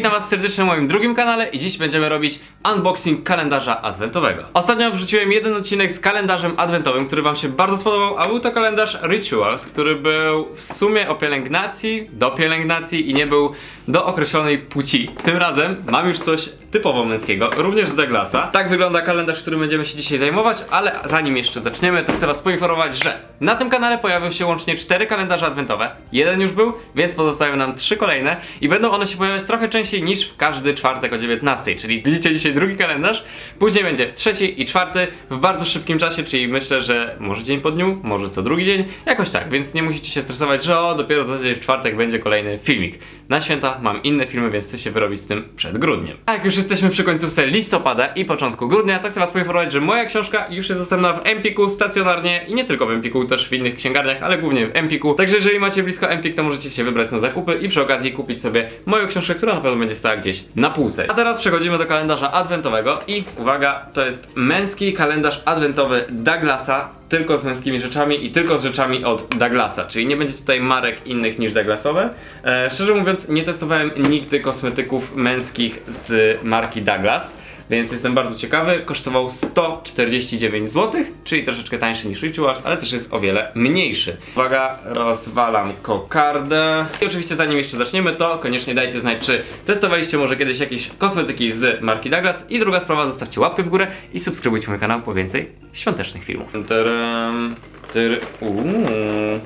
witam was serdecznie na moim drugim kanale i dziś będziemy robić unboxing kalendarza adwentowego. Ostatnio wrzuciłem jeden odcinek z kalendarzem adwentowym, który wam się bardzo spodobał, a był to kalendarz Rituals, który był w sumie o pielęgnacji, do pielęgnacji i nie był do określonej płci. Tym razem mam już coś typowo męskiego, również z Douglasa. Tak wygląda kalendarz, którym będziemy się dzisiaj zajmować, ale zanim jeszcze zaczniemy, to chcę was poinformować, że na tym kanale pojawią się łącznie cztery kalendarze adwentowe. Jeden już był, więc pozostają nam trzy kolejne i będą one się pojawiać trochę częściej niż w każdy czwartek o 19, czyli widzicie dzisiaj drugi kalendarz, później będzie trzeci i czwarty w bardzo szybkim czasie, czyli myślę, że może dzień po dniu, może co drugi dzień, jakoś tak, więc nie musicie się stresować, że o, dopiero za tydzień w czwartek będzie kolejny filmik. Na święta mam inne filmy, więc chcę się wyrobić z tym przed grudniem. A jak już jesteśmy przy końcówce listopada i początku grudnia, to chcę was poinformować, że moja książka już jest dostępna w Empiku stacjonarnie i nie tylko w Empiku, też w innych księgarniach, ale głównie w Empiku. Także jeżeli macie blisko Empik, to możecie się wybrać na zakupy i przy okazji kupić sobie moją książkę, która na pewno będzie stała gdzieś na półce. A teraz przechodzimy do kalendarza adwentowego i uwaga, to jest męski kalendarz adwentowy Douglasa, tylko z męskimi rzeczami i tylko z rzeczami od Douglasa, czyli nie będzie tutaj marek innych niż Douglasowe. E, szczerze mówiąc, nie testowałem nigdy kosmetyków męskich z marki Douglas. Więc jestem bardzo ciekawy. Kosztował 149 zł, czyli troszeczkę tańszy niż Rituals, ale też jest o wiele mniejszy. Uwaga, rozwalam kokardę. I oczywiście zanim jeszcze zaczniemy, to koniecznie dajcie znać, czy testowaliście może kiedyś jakieś kosmetyki z marki Douglas. I druga sprawa, zostawcie łapkę w górę i subskrybujcie mój kanał po więcej świątecznych filmów. Tadam, tyr- Uuu.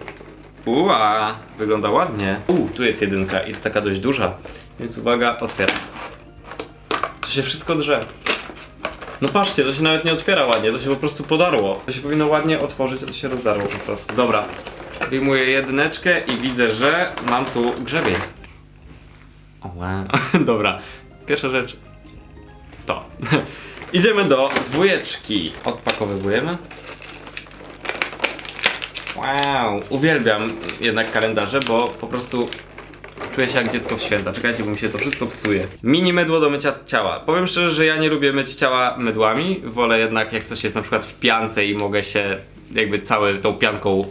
Uła, wygląda ładnie. Uuu, tu jest jedynka i to taka dość duża. Więc uwaga, otwieram. Się wszystko drze. No patrzcie, to się nawet nie otwiera ładnie, to się po prostu podarło. To się powinno ładnie otworzyć, a to się rozdarło po prostu. Dobra, wyjmuję jedyneczkę i widzę, że mam tu grzebień. O. Dobra, pierwsza rzecz to. Idziemy do dwójeczki. Odpakowywujemy. Wow, uwielbiam jednak kalendarze, bo po prostu Czuję się jak dziecko w święta. Czekajcie, bo mi się to wszystko psuje. Mini mydło do mycia ciała. Powiem szczerze, że ja nie lubię myć ciała mydłami. Wolę jednak, jak coś jest na przykład w piance i mogę się jakby całą tą pianką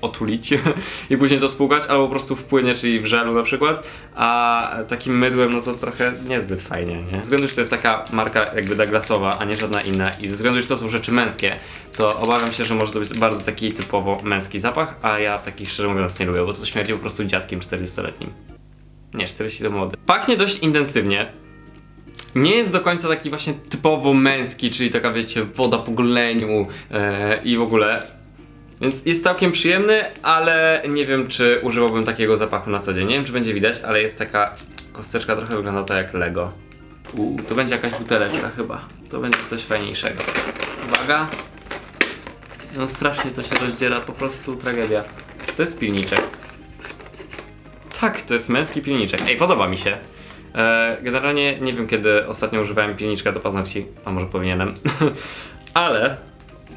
otulić i później to spłukać, albo po prostu w płynie, czyli w żelu na przykład, a takim mydłem, no to trochę niezbyt fajnie, nie? Ze względu, że to jest taka marka jakby Douglasowa, a nie żadna inna i ze względu, że to są rzeczy męskie, to obawiam się, że może to być bardzo taki typowo męski zapach, a ja taki szczerze mówiąc nie lubię, bo to śmierdzi po prostu dziadkiem 40-letnim. Nie, 40 to młody. Pachnie dość intensywnie. Nie jest do końca taki właśnie typowo męski, czyli taka wiecie, woda po goleniu e, i w ogóle. Więc jest całkiem przyjemny, ale nie wiem czy używałbym takiego zapachu na co dzień. Nie wiem czy będzie widać, ale jest taka kosteczka, trochę wygląda to jak Lego. Uuu, to będzie jakaś buteleczka chyba. To będzie coś fajniejszego. Uwaga. No strasznie to się rozdziela, po prostu tragedia. To jest pilniczek. Tak, to jest męski pilniczek. Ej, podoba mi się. E, generalnie nie wiem kiedy ostatnio używałem pilniczka do paznokci, a może powinienem. Ale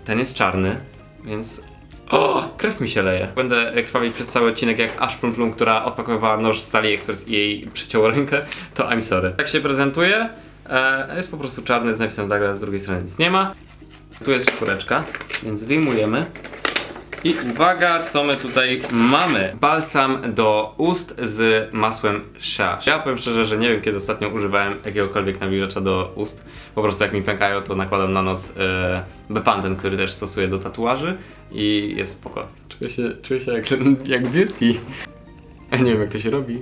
ten jest czarny, więc. O, krew mi się leje. Będę krwawić przez cały odcinek jak Ash Plum Plum, która odpakowała noż z AliExpress i jej przycięło rękę, to I'm sorry. Tak się prezentuje. E, jest po prostu czarny z napisem Douglas, z drugiej strony nic nie ma. Tu jest czwóreczka, więc wyjmujemy. I uwaga, co my tutaj mamy? Balsam do ust z masłem sha. Ja powiem szczerze, że nie wiem kiedy ostatnio używałem jakiegokolwiek nawilżacza do ust. Po prostu jak mi pękają, to nakładam na nos e, Bepanthen, który też stosuję do tatuaży i jest spoko. Czuję się, czuję się jak, jak beauty. Ja nie wiem jak to się robi.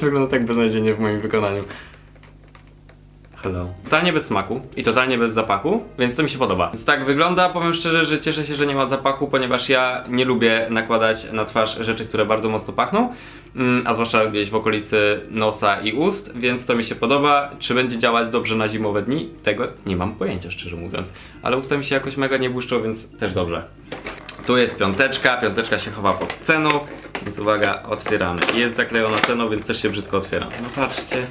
Wygląda tak beznadziejnie w moim wykonaniu. Hello. Totalnie bez smaku i totalnie bez zapachu, więc to mi się podoba. Więc tak wygląda, powiem szczerze, że cieszę się, że nie ma zapachu, ponieważ ja nie lubię nakładać na twarz rzeczy, które bardzo mocno pachną, mm, a zwłaszcza gdzieś w okolicy nosa i ust, więc to mi się podoba. Czy będzie działać dobrze na zimowe dni? Tego nie mam pojęcia, szczerze mówiąc. Ale usta mi się jakoś mega nie błyszczą, więc też dobrze. Tu jest piąteczka, piąteczka się chowa pod ceną, więc uwaga, otwieramy. Jest zaklejona ceną, więc też się brzydko otwiera. No patrzcie,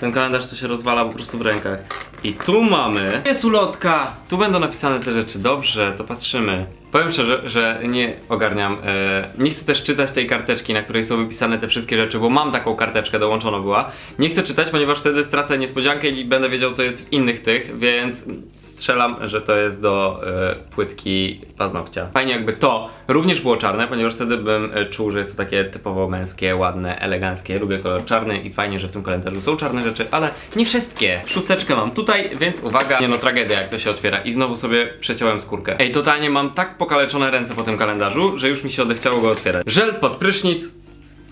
ten kalendarz to się rozwala po prostu w rękach. I tu mamy... Jest ulotka! Tu będą napisane te rzeczy, dobrze, to patrzymy. Powiem szczerze, że nie ogarniam. E, nie chcę też czytać tej karteczki, na której są wypisane te wszystkie rzeczy, bo mam taką karteczkę, dołączona była. Nie chcę czytać, ponieważ wtedy stracę niespodziankę i będę wiedział, co jest w innych tych, więc strzelam, że to jest do e, płytki paznokcia. Fajnie, jakby to również było czarne, ponieważ wtedy bym e, czuł, że jest to takie typowo męskie, ładne, eleganckie. Lubię kolor czarny i fajnie, że w tym kalendarzu są czarne rzeczy, ale nie wszystkie. Szósteczkę mam tutaj, więc uwaga. Nie no, tragedia, jak to się otwiera. I znowu sobie przeciąłem skórkę. Ej, totalnie mam tak pokaleczone ręce po tym kalendarzu, że już mi się odechciało go otwierać. Żel pod prysznic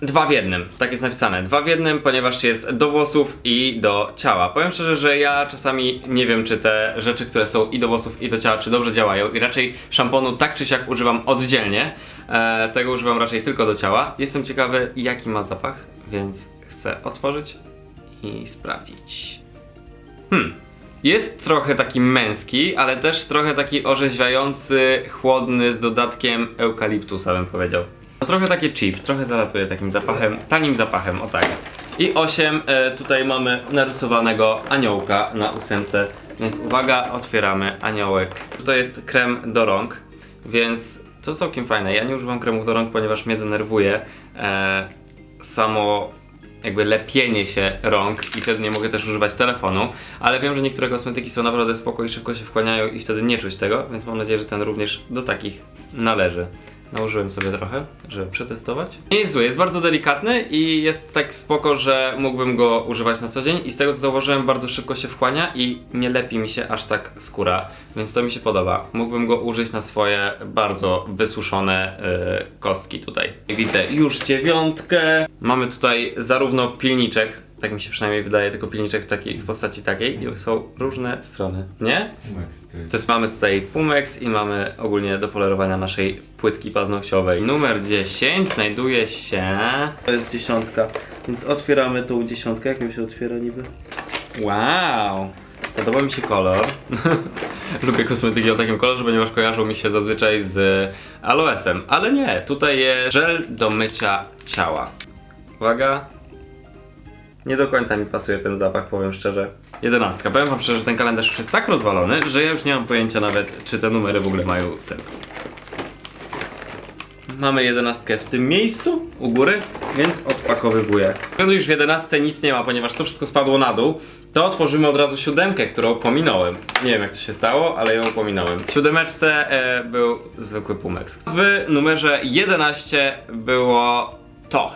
Dwa w jednym, tak jest napisane. Dwa w jednym, ponieważ jest do włosów i do ciała. Powiem szczerze, że ja czasami nie wiem, czy te rzeczy, które są i do włosów, i do ciała, czy dobrze działają. I raczej szamponu tak czy siak używam oddzielnie. E, tego używam raczej tylko do ciała. Jestem ciekawy, jaki ma zapach, więc chcę otworzyć i sprawdzić. Hmm. Jest trochę taki męski, ale też trochę taki orzeźwiający, chłodny, z dodatkiem eukaliptusa, bym powiedział. No trochę takie cheap, trochę zalatuje takim zapachem, tanim zapachem, o tak. I 8, e, tutaj mamy narysowanego aniołka na ósemce, więc uwaga, otwieramy aniołek. To jest krem do rąk, więc to całkiem fajne. Ja nie używam kremów do rąk, ponieważ mnie denerwuje e, samo jakby lepienie się rąk i wtedy nie mogę też używać telefonu, ale wiem, że niektóre kosmetyki są naprawdę spoko i szybko się wchłaniają i wtedy nie czuć tego, więc mam nadzieję, że ten również do takich należy. Nałożyłem sobie trochę, żeby przetestować. Nie jest zły, jest bardzo delikatny i jest tak spoko, że mógłbym go używać na co dzień i z tego co zauważyłem bardzo szybko się wchłania i nie lepi mi się aż tak skóra, więc to mi się podoba. Mógłbym go użyć na swoje bardzo wysuszone yy, kostki tutaj. Widzę już dziewiątkę. Mamy tutaj zarówno pilniczek, tak mi się przynajmniej wydaje, tylko pilniczek taki, w postaci takiej i są różne strony, nie? To jest, mamy tutaj Pumex i mamy ogólnie do polerowania naszej płytki paznokciowej. Numer 10 znajduje się... To jest dziesiątka, więc otwieramy tą dziesiątkę. Jak ją się otwiera niby? Wow! Podoba mi się kolor. Lubię kosmetyki o takim kolorze, ponieważ kojarzą mi się zazwyczaj z aloesem. Ale nie, tutaj jest żel do mycia ciała. Uwaga. Nie do końca mi pasuje ten zapach, powiem szczerze. Jedenastka. Powiem wam szczerze, że ten kalendarz już jest tak rozwalony, że ja już nie mam pojęcia nawet, czy te numery w ogóle mają sens. Mamy jedenastkę w tym miejscu, u góry, więc odpakowywuję. Wtedy już w jedenastce nic nie ma, ponieważ to wszystko spadło na dół. To otworzymy od razu siódemkę, którą pominąłem. Nie wiem jak to się stało, ale ją pominąłem. W siódemeczce e, był zwykły Pumex. W numerze 11 było to.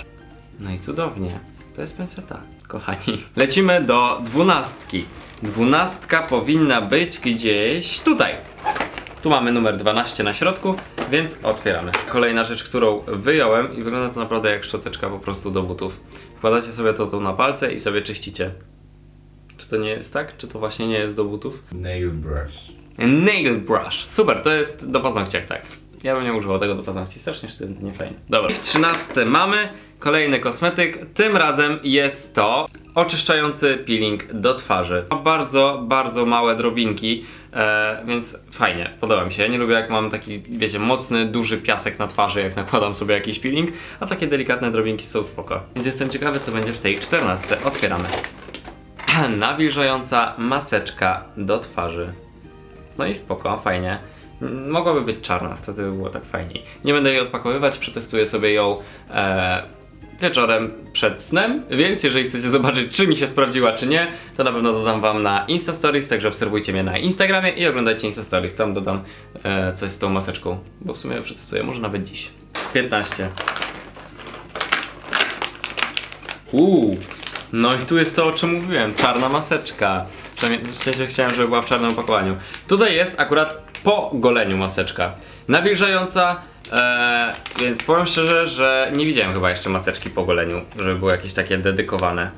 No i cudownie. To jest penseta, kochani. Lecimy do dwunastki. Dwunastka powinna być gdzieś tutaj. Tu mamy numer 12 na środku, więc otwieramy. Kolejna rzecz, którą wyjąłem i wygląda to naprawdę jak szczoteczka po prostu do butów. Wkładacie sobie to tu na palce i sobie czyścicie. Czy to nie jest tak? Czy to właśnie nie jest do butów? Nail brush. Nail brush. Super, to jest do paznokci, tak. Ja bym nie używał tego do paznokci, strasznie sztywny, nie fajnie. Dobra. W trzynastce mamy kolejny kosmetyk. Tym razem jest to oczyszczający peeling do twarzy. Ma bardzo, bardzo małe drobinki, e, więc fajnie, podoba mi się. Ja nie lubię jak mam taki, wiecie, mocny, duży piasek na twarzy, jak nakładam sobie jakiś peeling, a takie delikatne drobinki są spoko. Więc jestem ciekawy, co będzie w tej czternastce. Otwieramy. Nawilżająca maseczka do twarzy. No i spoko, fajnie. Mogłaby być czarna, wtedy by było tak fajniej. Nie będę jej odpakowywać, przetestuję sobie ją e, wieczorem przed snem, więc jeżeli chcecie zobaczyć, czy mi się sprawdziła, czy nie, to na pewno dodam wam na Insta Stories, także obserwujcie mnie na Instagramie i oglądajcie Insta Stories, tam dodam e, coś z tą maseczką, bo w sumie ją przetestuję, może nawet dziś. 15. Uuu, no i tu jest to, o czym mówiłem, czarna maseczka. Przynajmniej w sensie chciałem, żeby była w czarnym opakowaniu. Tutaj jest akurat po goleniu maseczka. Nawilżająca, e, więc powiem szczerze, że nie widziałem chyba jeszcze maseczki po goleniu, żeby były jakieś takie dedykowane.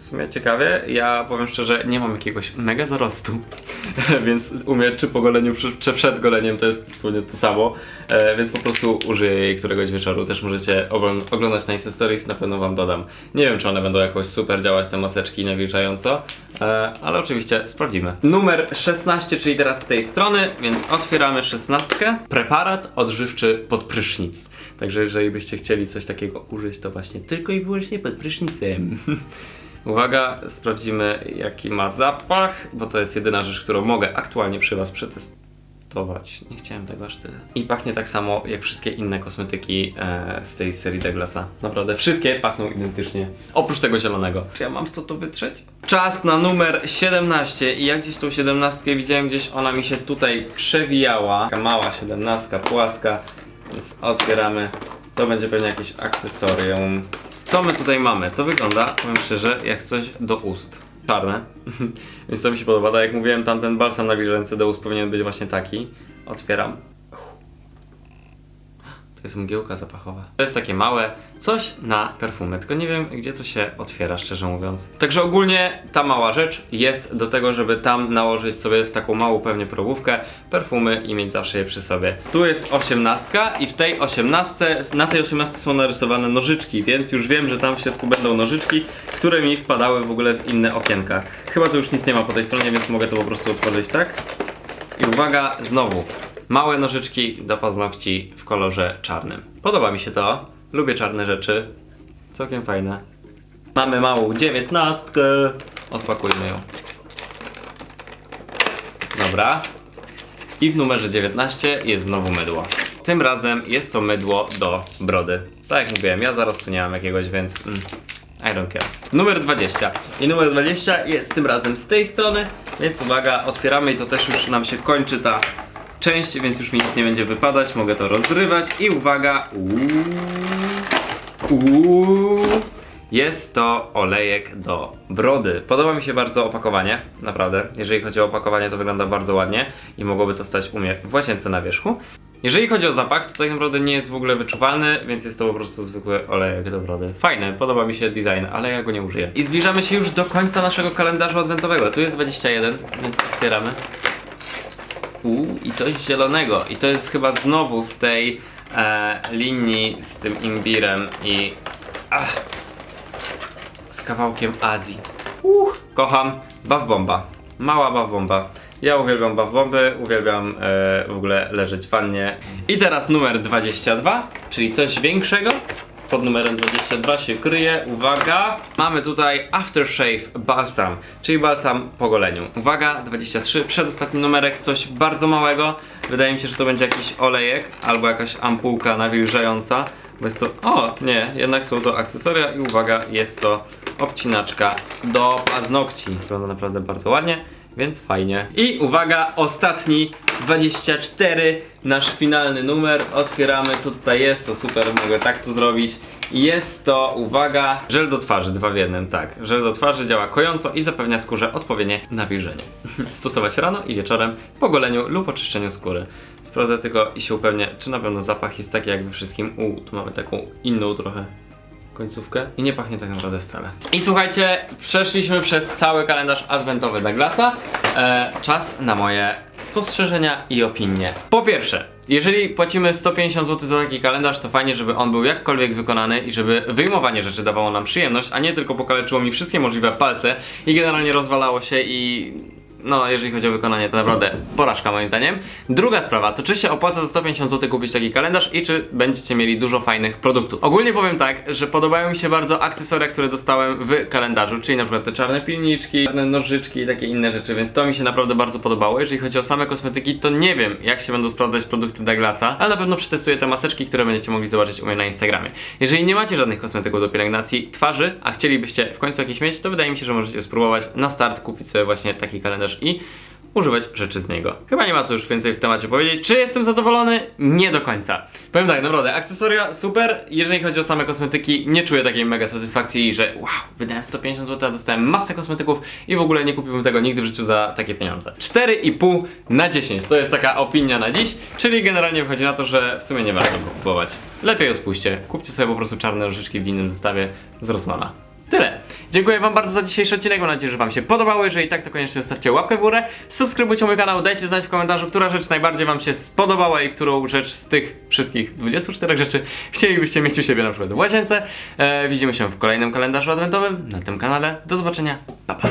W sumie ciekawie, ja powiem szczerze, nie mam jakiegoś mega zarostu, więc u mnie czy po goleniu, czy- przed goleniem to jest dosłownie to samo, e, więc po prostu użyję jej któregoś wieczoru. Też możecie oglą- oglądać na Insta Stories, na pewno wam dodam. Nie wiem, czy one będą jakoś super działać, te maseczki nawilżająco, e, ale oczywiście sprawdzimy. Numer 16, czyli teraz z tej strony, więc otwieramy 16. Preparat odżywczy pod prysznic. Także jeżeli byście chcieli coś takiego użyć, to właśnie tylko i wyłącznie pod prysznicem. Uwaga, sprawdzimy jaki ma zapach, bo to jest jedyna rzecz, którą mogę aktualnie przy Was przetestować. testować. Nie chciałem tego aż tyle. I pachnie tak samo jak wszystkie inne kosmetyki e, z tej serii Douglasa. Naprawdę, wszystkie pachną identycznie. Oprócz tego zielonego. Czy ja mam w co to wytrzeć? Czas na numer 17 i jak gdzieś tą 17 widziałem, gdzieś ona mi się tutaj przewijała. Taka mała 17, płaska. Więc otwieramy. To będzie pewnie jakieś akcesorium. Co my tutaj mamy? To wygląda, powiem szczerze, jak coś do ust. Czarne. Więc to mi się podoba. Tak jak mówiłem, tamten balsam nawilżający do ust powinien być właśnie taki. Otwieram. To jest mgiełka zapachowa. To jest takie małe coś na perfumy, tylko nie wiem gdzie to się otwiera, szczerze mówiąc. Także ogólnie ta mała rzecz jest do tego, żeby tam nałożyć sobie w taką małą pewnie probówkę perfumy i mieć zawsze je przy sobie. Tu jest osiemnastka i w tej osiemnastce, na tej osiemnastce są narysowane nożyczki, więc już wiem, że tam w środku będą nożyczki, które mi wpadały w ogóle w inne okienka. Chyba tu już nic nie ma po tej stronie, więc mogę to po prostu otworzyć tak. I uwaga, znowu, małe nożyczki do paznokci w kolorze czarnym. Podoba mi się to, lubię czarne rzeczy, całkiem fajne. Mamy małą dziewiętnastkę, odpakujmy ją. Dobra. I w numerze 19 jest znowu mydło. Tym razem jest to mydło do brody. Tak jak mówiłem, ja zaraz tu nie mam jakiegoś, więc mm, I don't care. Numer 20. I numer 20 jest tym razem z tej strony, więc uwaga, otwieramy i to też już nam się kończy ta część, więc już mi nic nie będzie wypadać. Mogę to rozrywać i uwaga. Uuu, uuu, jest to olejek do brody. Podoba mi się bardzo opakowanie, naprawdę. Jeżeli chodzi o opakowanie, to wygląda bardzo ładnie i mogłoby to stać u mnie w łazience na wierzchu. Jeżeli chodzi o zapach, to tak naprawdę nie jest w ogóle wyczuwalny, więc jest to po prostu zwykły olejek do brody. Fajny, podoba mi się design, ale ja go nie użyję. I zbliżamy się już do końca naszego kalendarza adwentowego. Tu jest 21, więc otwieramy. Uuu, i coś zielonego. I to jest chyba znowu z tej e, linii z tym imbirem i ach, z kawałkiem Azji. Uh, kocham Baw Bomba. Mała Baw Bomba. Ja uwielbiam Baw Bomby, uwielbiam e, w ogóle leżeć w wannie. I teraz numer 22, czyli coś większego. Pod numerem 22 się kryje, uwaga, mamy tutaj Aftershave Balsam, czyli balsam po goleniu. Uwaga, 23, przedostatni numerek, coś bardzo małego. Wydaje mi się, że to będzie jakiś olejek albo jakaś ampułka nawilżająca. Bo jest to, o nie, jednak są to akcesoria i uwaga, jest to obcinaczka do paznokci. Wygląda naprawdę bardzo ładnie, więc fajnie. I uwaga, ostatni 24, nasz finalny numer. Otwieramy, co tutaj jest, to super, mogę tak tu zrobić. Jest to, uwaga, żel do twarzy, dwa w jednym, tak. Żel do twarzy działa kojąco i zapewnia skórze odpowiednie nawilżenie. Stosować rano i wieczorem po goleniu lub oczyszczeniu skóry. Sprawdzę tylko i się upewnię, czy na pewno zapach jest taki jak we wszystkim. U, tu mamy taką inną trochę końcówkę i nie pachnie tak naprawdę wcale. I słuchajcie, przeszliśmy przez cały kalendarz adwentowy Douglasa. E, czas na moje spostrzeżenia i opinie. Po pierwsze, jeżeli płacimy 150 zł za taki kalendarz, to fajnie, żeby on był jakkolwiek wykonany i żeby wyjmowanie rzeczy dawało nam przyjemność, a nie tylko pokaleczyło mi wszystkie możliwe palce i generalnie rozwalało się i no, jeżeli chodzi o wykonanie, to naprawdę porażka moim zdaniem. Druga sprawa, to czy się opłaca za 150 zł kupić taki kalendarz i czy będziecie mieli dużo fajnych produktów. Ogólnie powiem tak, że podobają mi się bardzo akcesoria, które dostałem w kalendarzu, czyli na przykład te czarne pilniczki, czarne nożyczki i takie inne rzeczy, więc to mi się naprawdę bardzo podobało. Jeżeli chodzi o same kosmetyki, to nie wiem, jak się będą sprawdzać produkty Douglasa, ale na pewno przetestuję te maseczki, które będziecie mogli zobaczyć u mnie na Instagramie. Jeżeli nie macie żadnych kosmetyków do pielęgnacji twarzy, a chcielibyście w końcu jakieś mieć, to wydaje mi się, że możecie spróbować na start kupić sobie właśnie taki kalendarz i używać rzeczy z niego. Chyba nie ma co już więcej w temacie powiedzieć. Czy jestem zadowolony? Nie do końca. Powiem tak, naprawdę, akcesoria super. Jeżeli chodzi o same kosmetyki, nie czuję takiej mega satysfakcji, że wow, wydałem 150 zł, a dostałem masę kosmetyków i w ogóle nie kupiłbym tego nigdy w życiu za takie pieniądze. 4,5 na 10 to jest taka opinia na dziś, czyli generalnie wychodzi na to, że w sumie nie warto go kupować. Lepiej odpuśćcie. Kupcie sobie po prostu czarne różyczki w innym zestawie z Rossmana. Tyle. Dziękuję Wam bardzo za dzisiejszy odcinek. Mam nadzieję, że Wam się podobało. Jeżeli tak, to koniecznie zostawcie łapkę w górę. Subskrybujcie mój kanał. Dajcie znać w komentarzu, która rzecz najbardziej Wam się spodobała i którą rzecz z tych wszystkich 24 rzeczy chcielibyście mieć u siebie na przykład w łazience. E, widzimy się w kolejnym kalendarzu adwentowym na tym kanale. Do zobaczenia. Pa pa.